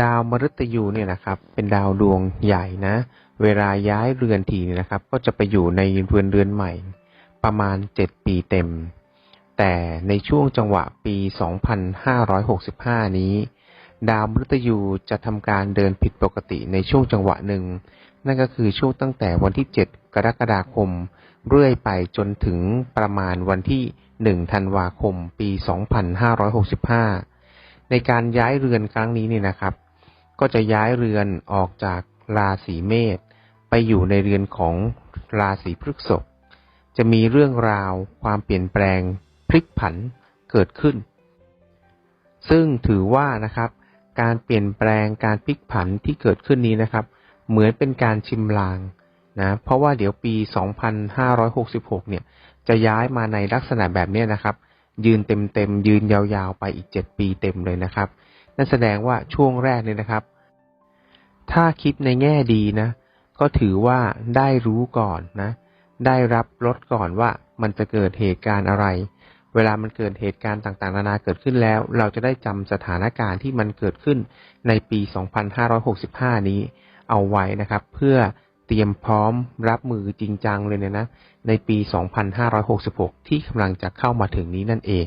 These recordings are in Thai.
ดาวมฤตยูเนี่ยนะครับ เป็นดาวดวงใหญ่นะ เวลาย้ายเรือนทีเนี่ยนะครับ ก็จะไปอยู่ในเรือนเรือนใหม่ ประมาณ7ปีเต็ม แต่ในช่วงจังหวะปี2565นี้ ดาวมฤตยูจะทำการเดินผิดปกติในช่วงจังหวะหนึ่ง นั่นก็คือช่วงตั้งแต่วันที่7กรกฎาคม เรื่อยไปจนถึงประมาณวันที่1ธันวาคม ปี2565 ในการย้ายเรือนครั้งนี้เนี่ยนะครับ ก็จะย้ายเรือนออกจากราศีเมษไปอยู่ในเรือนของราศีพฤษภจะมีเรื่องราวความเปลี่ยนแปลงพลิกผันเกิดขึ้น ซึ่งถือว่านะครับ การเปลี่ยนแปลงการพลิกผันที่เกิดขึ้นนี้นะครับ เหมือนเป็นการชิมลางนะเพราะว่าเดี๋ยวปี 2566 เนี่ย จะย้ายมาในลักษณะแบบนี้นะครับ ยืนเต็มๆยืนยาวๆไปอีก 7 ปีเต็มเลยนะครับ นั่นแสดงว่าช่วงแรกเนี่ยนะครับ ถ้าคิดในแง่ดีนะ ก็ถือว่าได้รู้ก่อนนะ ได้รับรสก่อนว่ามันจะเกิดเหตุการณ์อะไร เวลามันเกิดเหตุการณ์ต่างๆ นานาเกิดขึ้นแล้ว เราจะได้จำสถานการณ์ที่มันเกิดขึ้นในปี 2565 นี้เอาไว้นะครับ เพื่อ เตรียมพร้อมรับมือจริงจังเลยเนี่ยนะ ในปี 2566 ที่กำลังจะเข้ามาถึงนี้นั่นเอง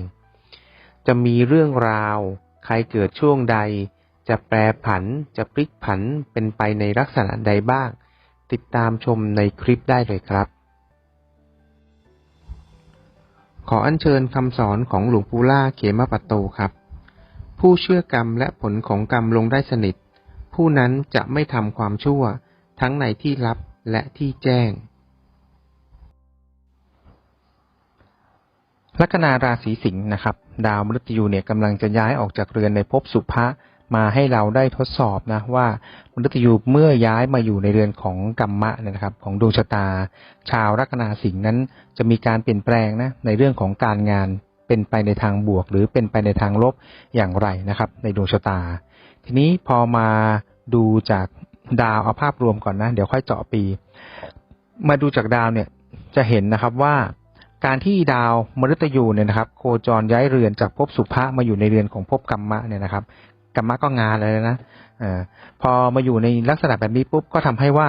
จะมีเรื่องราว ใครเกิดช่วงใด จะแปรผัน จะพลิกผันเป็นไปในลักษณะใดบ้าง ติดตามชมในคลิปได้เลยครับ ขออัญเชิญคำสอนของหลวงปู่ล่าเขมปัตโตครับ ผู้เชื่อกรรมและผลของกรรมลงได้สนิท ผู้นั้นจะไม่ทำความชั่ว ทั้งในที่ลับและที่แจ้ง ลัคนาราศีสิงห์นะครับ ดาวมฤตยูเนี่ยกำลังจะย้ายออกจากเรือนในภพสุภะมาให้เราได้ทดสอบนะว่ามฤตยูเมื่อย้ายมาอยู่ในเรือนของกรรมะนะครับ ของดวงชะตา ชาวลัคนาสิงห์นั้นจะมีการเปลี่ยนแปลงนะในเรื่องของการงานเป็นไปในทางบวก หรือเป็นไปในทางลบอย่างไรนะครับ ในดวงชะตา ทีนี้พอมาดูจาก ดาวเอาภาพรวมก่อนนะ เดี๋ยวค่อยเจาะปี มาดูจากดาวเนี่ยจะเห็นนะครับว่าการที่ดาวมฤตยูเนี่ยนะครับ โคจรย้ายเรือนจากภพสุภะมาอยู่ในเรือนของภพกรรมะเนี่ยนะครับกรรมะก็งานเลยนะอพอมาอยู่ในลักษณะแบบนี้ปุ๊บก็ทำให้ว่า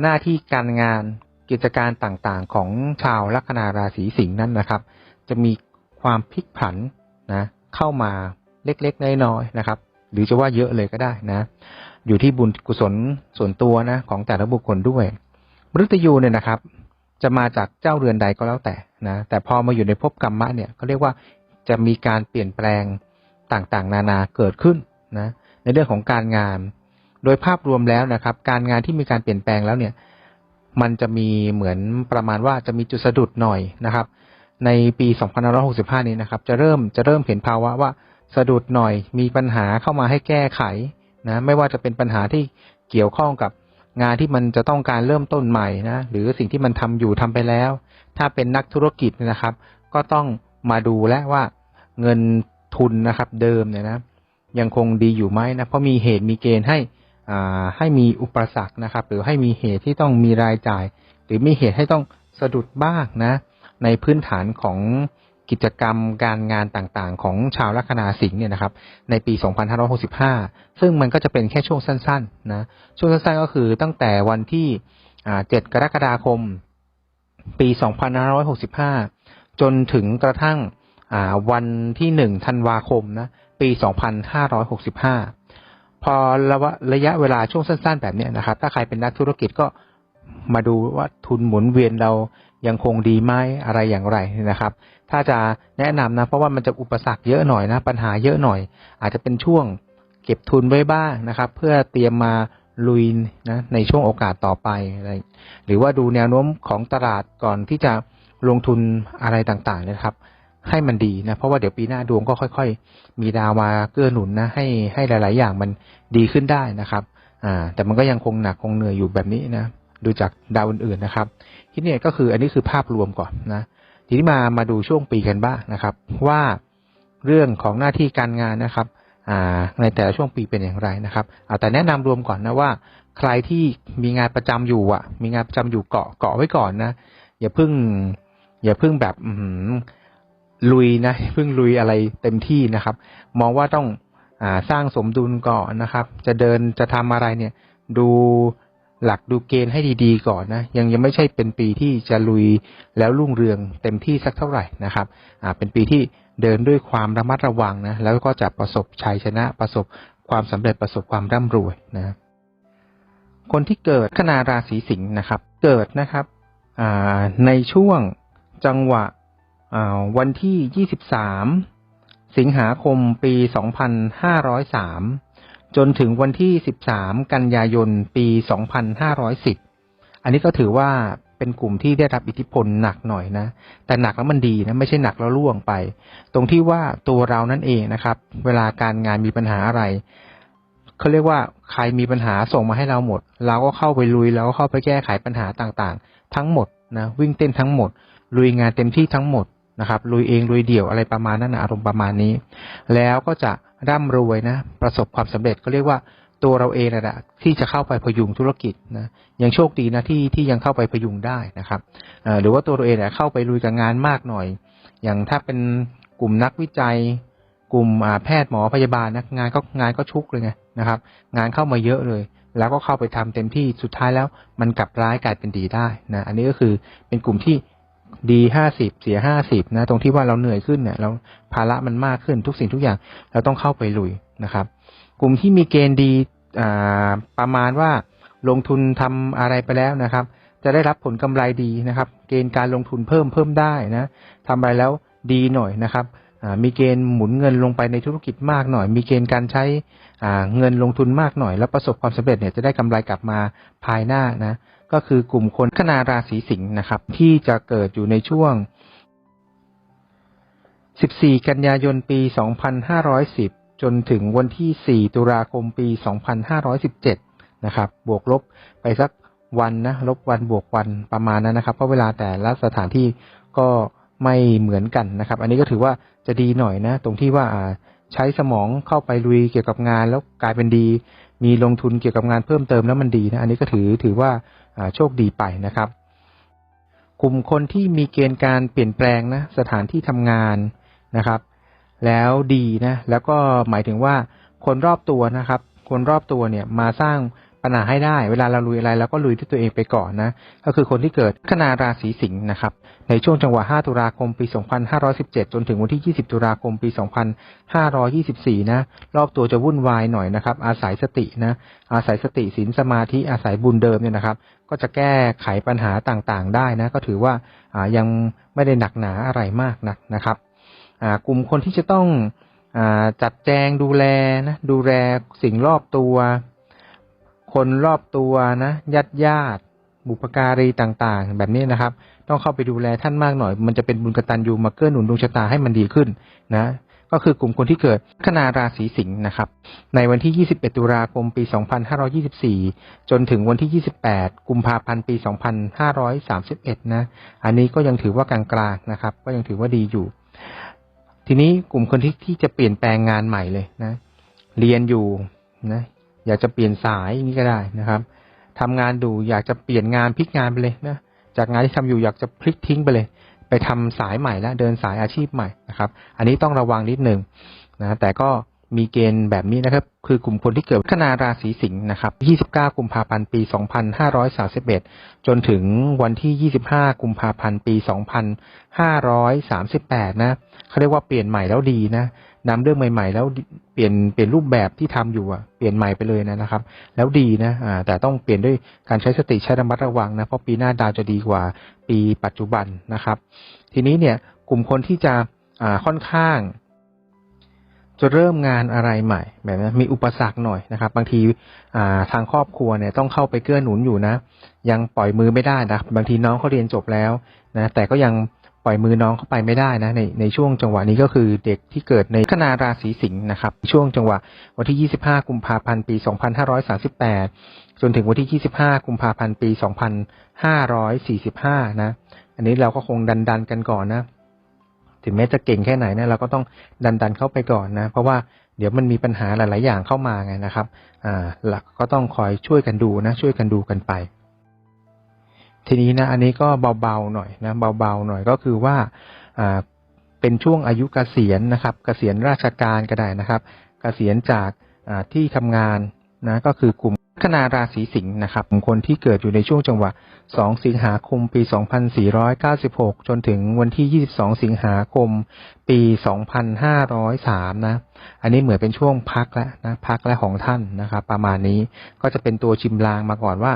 หน้าที่การงานกิจการต่างๆของชาวลัคนาราศีสิงห์นั้นนะครับ จะมีความพลิกผันนะเข้ามาเล็กๆน้อยๆนะครับ หรือจะว่าเยอะเลยก็ได้นะ อยู่ที่บุญกุศลส่วนตัวนะของแต่ละบุคคลด้วยมฤตยูเนี่ยนะครับ จะมาจากเจ้าเรือนใดก็แล้วแต่นะแต่พอมาอยู่ในภพกรรมะเนี่ยเขาเรียกว่าจะมีการเปลี่ยนแปลงต่างๆ นานาเกิดขึ้นนะในเรื่องของการงาน โดยภาพรวมแล้วนะครับ การงานที่มีการเปลี่ยนแปลงแล้วเนี่ย มันจะมีเหมือนประมาณว่าจะมีจุดสะดุดหน่อยนะครับ ในปี2565 นี้นะครับ จะเริ่มจะเริ่มเห็นภาวะว่าสะดุดหน่อย มีปัญหาเข้ามาให้แก้ไข นะไม่ว่าจะเป็นปัญหาที่เกี่ยวข้องกับงานที่มันจะต้องการเริ่มต้นใหม่นะหรือสิ่งที่มันทำอยู่ทำไปแล้ว ถ้าเป็นนักธุรกิจนะครับ ก็ต้องมาดูและว่าเงินทุนนะครับ เดิมเนี่ยนะ ยังคงดีอยู่ไหมนะเพราะมีเหตุมีเกณฑ์ให้อ่าให้มีอุปสรรคนะครับ หรือให้มีเหตุที่ต้องมีรายจ่าย หรือมีเหตุให้ต้องสะดุดบ้างนะ ในพื้นฐานของ กิจกรรมการงานต่างๆ ของชาวลัคนาสิงห์เนี่ยนะครับ ในปี 2565 ซึ่งมันก็จะเป็นแค่ช่วงสั้นๆนะช่วงสั้นๆ ก็คือตั้งแต่วันที่ 7 กรกฎาคม ปี 2565 จนถึงกระทั่งวันที่ 1 ธันวาคมนะปี 2565 พอระยะเวลาช่วงสั้น ๆ แบบนี้นะครับ ถ้าใครเป็นนักธุรกิจก็มาดูว่าทุนหมุนเวียนเรา ยังคงดีไหมอะไรอย่างไรนะครับ ถ้าจะแนะนำนะ เพราะว่ามันจะอุปสรรคเยอะหน่อยนะ ปัญหาเยอะหน่อย อาจจะเป็นช่วงเก็บทุนไว้บ้างนะครับ เพื่อเตรียมมาลุยนะในช่วงโอกาสต่อไปอะไรหรือว่าดูแนวโน้มของตลาดก่อนที่จะลงทุนอะไรต่างๆนะครับ ให้มันดีนะเพราะว่าเดี๋ยวปีหน้าดวงก็ค่อย ๆ มีดาวมาเกื้อหนุนนะให้ให้หลาย ๆ อย่างมันดีขึ้นได้นะครับ อ่า แต่มันก็ยังคงหนักคงเหนื่อยอยู่แบบนี้นะ ดูจากดาวอื่นๆนะครับ ที่นี่ก็คืออันนี้คือภาพรวมก่อนนะ ทีนี้มามาดูช่วงปีกันบ้างนะครับ ว่าเรื่องของหน้าที่การงานนะครับในแต่ละช่วงปีเป็นอย่างไรนะครับเอาแต่แนะนำรวมก่อนนะว่า ใครที่มีงานประจำอยู่อะ มีงานประจำอยู่เกาะเกาะไว้ก่อนนะอย่าเพิ่ง อย่าเพิ่งแบบอืลุยนะเพิ่งลุยอะไรเต็มที่นะครับ มองว่าต้องอสร้างสมดุลก่อนนะครับ จะเดินจะทำอะไรเนี่ย ดู หลักดูเกณฑ์ให้ดีๆก่อนนะยังยังไม่ใช่เป็นปีที่จะลุยแล้วรุ่งเรืองเต็มที่สักเท่าไหร่นะครับอ่าเป็นปีที่เดินด้วยความระมัดระวังนะแล้วก็จะประสบชัยชนะประสบความสำเร็จประสบความร่ำรวยนะคนที่เกิดขนาราศีสิงห์นะครับ เกิดนะครับในช่วงจังหวะวันที่ 23 สิงหาคมปี 2503 จนถึงวันที่ 13 กันยายน ปี 2510 อันนี้ก็ถือว่าเป็นกลุ่มที่ได้รับอิทธิพลหนักหน่อยนะ แต่หนักแล้วมันดีนะ ไม่ใช่หนักแล้วล่วงไป ตรงที่ว่าตัวเรานั่นเองนะครับ เวลาการงานมีปัญหาอะไร เขาเรียกว่าใครมีปัญหาส่งมาให้เราหมด เราก็เข้าไปลุย แล้วก็เข้าไปแก้ไขปัญหาต่างๆ ทั้งหมดนะ วิ่งเต้นทั้งหมด ลุยงานเต็มที่ทั้งหมดนะครับ ลุยเองลุยเดี่ยวอะไรประมาณนั้นนะอารมณ์ประมาณนี้ แล้วก็จะ ร่ำรวยนะ ประสบความสำเร็จก็เรียกว่าตัวเราเองนะที่จะเข้าไปพยุงธุรกิจนะยังโชคดีนะที่ที่ยังเข้าไปพยุงได้นะครับหรือว่าตัวเราเองเนี่ยเข้าไปลุยกับงานมากหน่อย อย่างถ้าเป็นกลุ่มนักวิจัย กลุ่มแพทย์หมอพยาบาลนะงานก็งานก็ชุกเลยไงนะครับ งานเข้ามาเยอะเลย แล้วก็เข้าไปทำเต็มที่สุดท้ายแล้ว มันกลับร้ายกลายเป็นดีได้นะอันนี้ก็คือเป็นกลุ่มที่ ดีห้าสิบเสียห้าสิบนะตรงที่ว่าเราเหนื่อยขึ้นเนี่ยเราภาระมันมากขึ้นทุกสิ่งทุกอย่างเราต้องเข้าไปลุยนะครับ กลุ่มที่มีเกณฑ์ดีประมาณว่าลงทุนทำอะไรไปแล้วนะครับ จะได้รับผลกำไรดีนะครับ เกณฑ์การลงทุนเพิ่มเพิ่มได้นะทำไปแล้วดีหน่อยนะครับ มีเกณฑ์หมุนเงินลงไปในธุรกิจมากหน่อย มีเกณฑ์การใช้เงินลงทุนมากหน่อย แล้วประสบความสำเร็จเนี่ยจะได้กำไรกลับมาภายหน้านะก็คือกลุ่มคนขนาราศีสิงห์นะครับ ที่จะเกิดอยู่ในช่วง 14 กันยายนปี 2510 จนถึงวันที่ 4 ตุลาคมปี 2517 นะครับ บวกลบไปสักวันนะ ลบวันบวกวันประมาณนั้นนะครับ เพราะเวลาแต่ละสถานที่ก็ ไม่เหมือนกันนะครับ อันนี้ก็ถือว่าจะดีหน่อยนะ ตรงที่ว่าใช้สมองเข้าไปลุยเกี่ยวกับงาน แล้วกลายเป็นดี มีลงทุนเกี่ยวกับงานเพิ่มเติมแล้วมันดีนะ อันนี้ก็ถือถือว่าอ่าโชคดีไปนะครับ กลุ่มคนที่มีเกณฑ์การเปลี่ยนแปลงนะสถานที่ทำงานนะครับ แล้วดีนะ แล้วก็หมายถึงว่าคนรอบตัวนะครับ คนรอบตัวเนี่ยมาสร้าง ปัญหาให้ได้ เวลาเราลุยอะไรเราก็ลุยด้วยตัวเองไปก่อนนะ ก็คือคนที่เกิดขนาราศีสิงห์นะครับ ในช่วงจังหวะ 5 ตุลาคม ปี 2517 จนถึงวันที่ 20 ตุลาคม ปี 2524 นะ รอบตัวจะวุ่นวายหน่อยนะครับ อาศัยสตินะ อาศัยสติศีลสมาธิ อาศัยบุญเดิมเนี่ยนะครับ ก็จะแก้ไขปัญหาต่างๆ ได้นะ ก็ถือว่าายังไม่ได้หนักหนาอะไรมากนักนะครับกลุ่มคนที่จะต้องจัดแจงดูแลนะ ดูแลสิ่งรอบตัว คนรอบตัวนะญาติญาติบุปการีต่างๆ แบบนี้นะครับ ต้องเข้าไปดูแลท่านมากหน่อย มันจะเป็นบุญกตัญญูมาเกื้อหนุนดวงชะตาให้มันดีขึ้นนะ ก็คือกลุ่มคนที่เกิดขนาราศีสิงห์นะครับ ในวันที่ 21 ตุลาคมปี 2524 จนถึงวันที่ 28 กุมภาพันธ์ปี 2531 นะ อันนี้ก็ยังถือว่ากลางๆนะครับ ก็ยังถือว่าดีอยู่ ทีนี้กลุ่มคนที่ที่จะเปลี่ยนแปลงงานใหม่เลยนะ เรียนอยู่นะ อยากจะเปลี่ยนสายอย่างนี้ก็ได้นะครับทำงานดูอยากจะเปลี่ยนงานพลิกงานไปเลยนะจากงานที่ทำอยู่อยากจะพลิกทิ้งไปเลย ไปทำสายใหม่แล้วเดินสายอาชีพใหม่นะครับ อันนี้ต้องระวังนิดหนึ่งนะแต่ก็มีเกณฑ์แบบนี้นะครับ คือกลุ่มคนที่เกิดขนาราศีสิงห์นะครับ 29 กุมภาพันธ์ปี 2531 จนถึงวันที่ 25 กุมภาพันธ์ปี 2538 นะเขาเรียกว่าเปลี่ยนใหม่แล้วดีนะ นำเรื่องใหม่ ๆ แล้วเปลี่ยนเปลี่ยนรูปแบบที่ทำอยู่อะเปลี่ยนใหม่ไปเลยนะนะครับ แล้วดีนะอ่าแต่ต้องเปลี่ยนด้วยการใช้สติใช้ระมัดระวังนะเพราะปีหน้าดาวจะดีกว่าปีปัจจุบันนะครับ ทีนี้เนี่ยกลุ่มคนที่จะอ่าค่อนข้าง จะเริ่มงานอะไรใหม่แบบนี้มีอุปสรรคหน่อยนะครับ บางทีอ่าทางครอบครัวเนี่ยต้องเข้าไปเกื้อหนุนอยู่นะ ยังปล่อยมือไม่ได้นะบางทีน้องเขาเรียนจบแล้วนะแต่ก็ยัง ปล่อยมือน้องเข้าไปไม่ได้นะในในช่วงจังหวะนี้ก็คือเด็กที่เกิดในขนาราศีสิงห์นะครับ ช่วงจังหวะวันที่ 25 กุมภาพันธ์ปี 2538 จนถึงวันที่ 25 กุมภาพันธ์ปี 2545 นะ อันนี้เราก็คงดันดันกันก่อนนะ ถึงแม้จะเก่งแค่ไหนนะเราก็ต้องดันดันเข้าไปก่อนนะ เพราะว่าเดี๋ยวมันมีปัญหาหลาย ๆ อย่างเข้ามาไงนะครับ อ่าหลักก็ต้องคอยช่วยกันดูนะ ช่วยกันดูกันไป ทีนี้นะอันนี้ก็เบาๆหน่อยนะเบาๆหน่อยก็คือว่าเป็นช่วงอายุเกษียณนะครับเกษียณราชการก็ได้นะครับเกเกษียณจากที่ทำงานนะก็คือกลุ่ม ลัคนาราศีสิงห์นะครับกลุ่มคนที่เกิดอยู่ในช่วงจังหวะ 2 สิงหาคม ปี 2496 จนถึงวันที่ 22 สิงหาคม ปี 2503 นะ อันนี้เหมือนเป็นช่วงพักแล้วนะพักและของท่านนะครับ ประมาณนี้ก็จะเป็นตัวชิมลางมาก่อนว่า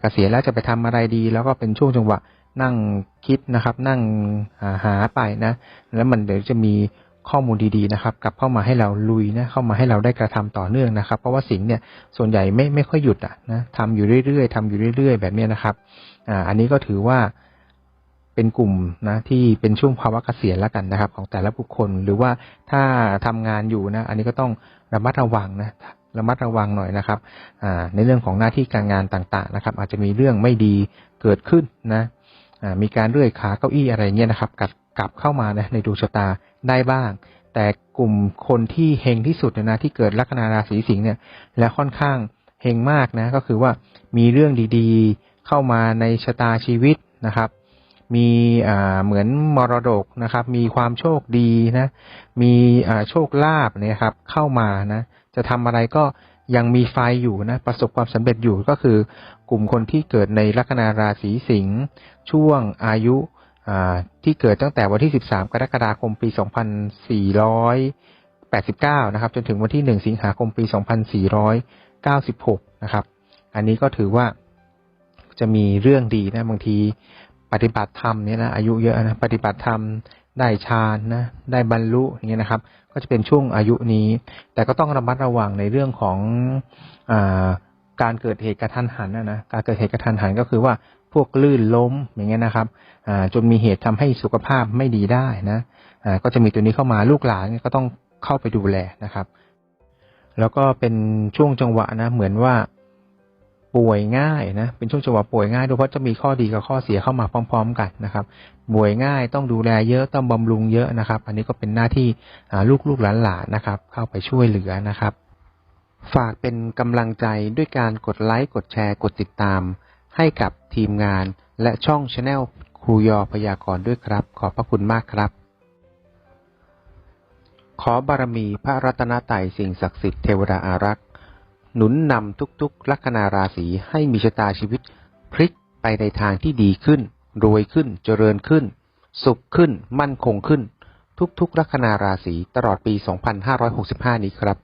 เกษียณแล้วจะไปทำอะไรดี แล้วก็เป็นช่วงจังหวะนั่งคิดนะครับ นั่งหาไปนะ แล้วมันเดี๋ยวจะมี ข้อมูลดีๆนะครับกลับเข้ามาให้เราลุยนะเข้ามาให้เราได้กระทำต่อเนื่องนะครับ เพราะว่าสิงเนี่ยส่วนใหญ่ไม่ไม่ค่อยหยุดอะนะทำอยู่เรื่อยๆทำอยู่เรื่อยๆ แบบเนี้ยนะครับอ่าอันนี้ก็ถือว่าเป็นกลุ่มนะที่เป็นช่วงภาวะเกษียณแล้วกันนะครับ ของแต่ละบุคคลหรือว่าถ้าทำงานอยู่นะ อันนี้ก็ต้องระมัดระวังนะระมัดระวังหน่อยนะครับอ่าในเรื่องของหน้าที่การงานต่างๆนะครับ อาจจะมีเรื่องไม่ดีเกิดขึ้นนะอ่ามีการเลื่อยขาเก้าอี้อะไรเงี้ยนะครับ กับ กลับเข้ามานะในดวงชะตาได้บ้าง แต่กลุ่มคนที่เฮงที่สุดนยนะที่เกิดลัคนาราศีสิงห์เนี่ย และค่อนข้างเฮงมากนะ ก็คือว่ามีเรื่องดีๆเข้ามาในชะตาชีวิตนะครับ มีเหมือนมรดกนะครับ มีความโชคดีนะ มีโชคลาภเนี่ยครับ เข้ามานะ จะทำอะไรก็ยังมีไฟอยู่นะ ประสบความสำเร็จอยู่ก็คือกลุ่มคนที่เกิดในลัคนาราศีสิงห์ช่วงอายุ ที่เกิดตั้งแต่วันที่ 13 กรกฎาคม ปี 2489 นะครับ จนถึงวันที่ 1 สิงหาคม ปี 2496 นะครับ อันนี้ก็ถือว่าจะมีเรื่องดีนะ บางทีปฏิบัติธรรมเนี่ยนะ อายุเยอะนะ ปฏิบัติธรรมได้ฌานนะ ได้บรรลุอย่างเงี้ยนะครับ ก็จะเป็นช่วงอายุนี้ แต่ก็ต้องระมัดระวังในเรื่องของอการเกิดเหตุกระทันหันนะนะ การเกิดเหตุกระทันหันก็คือว่า พวกลื่นล้มอย่างเงี้ยนะครับจนมีเหตุทำให้สุขภาพไม่ดีได้นะก็จะมีตัวนี้เข้ามาลูกหลานก็ต้องเข้าไปดูแลนะครับ แล้วก็เป็นช่วงจังหวะนะ เหมือนว่าป่วยง่ายนะ เป็นช่วงจังหวะป่วยง่ายด้วยเพราะจะมีข้อดีกับข้อเสียเข้ามาพร้อม ๆ กันนะครับ ป่วยง่ายต้องดูแลเยอะต้องบำรุงเยอะนะครับ อันนี้ก็เป็นหน้าที่ลูกลูกๆหลานๆนะครับ เข้าไปช่วยเหลือนะครับ ฝากเป็นกำลังใจด้วยการกดไลค์กดแชร์กดติดตาม ให้กับทีมงานและช่องช anel ครูยอพยากรณ์ด้วยครับ ขอบพระคุณมากครับ ขอบารมีพระรัตนตรัยสิ่งศักดิ์สิทธิ์เทวดาอารักษ์ หนุนนำทุกๆ ลัคนาราศีให้มีชะตาชีวิต พลิกไปในทางที่ดีขึ้น รวยขึ้นเจริญขึ้น สุขขึ้น มั่นคงขึ้น ทุกๆ ลัคนาราศีตลอดปี 2565 นี้ครับ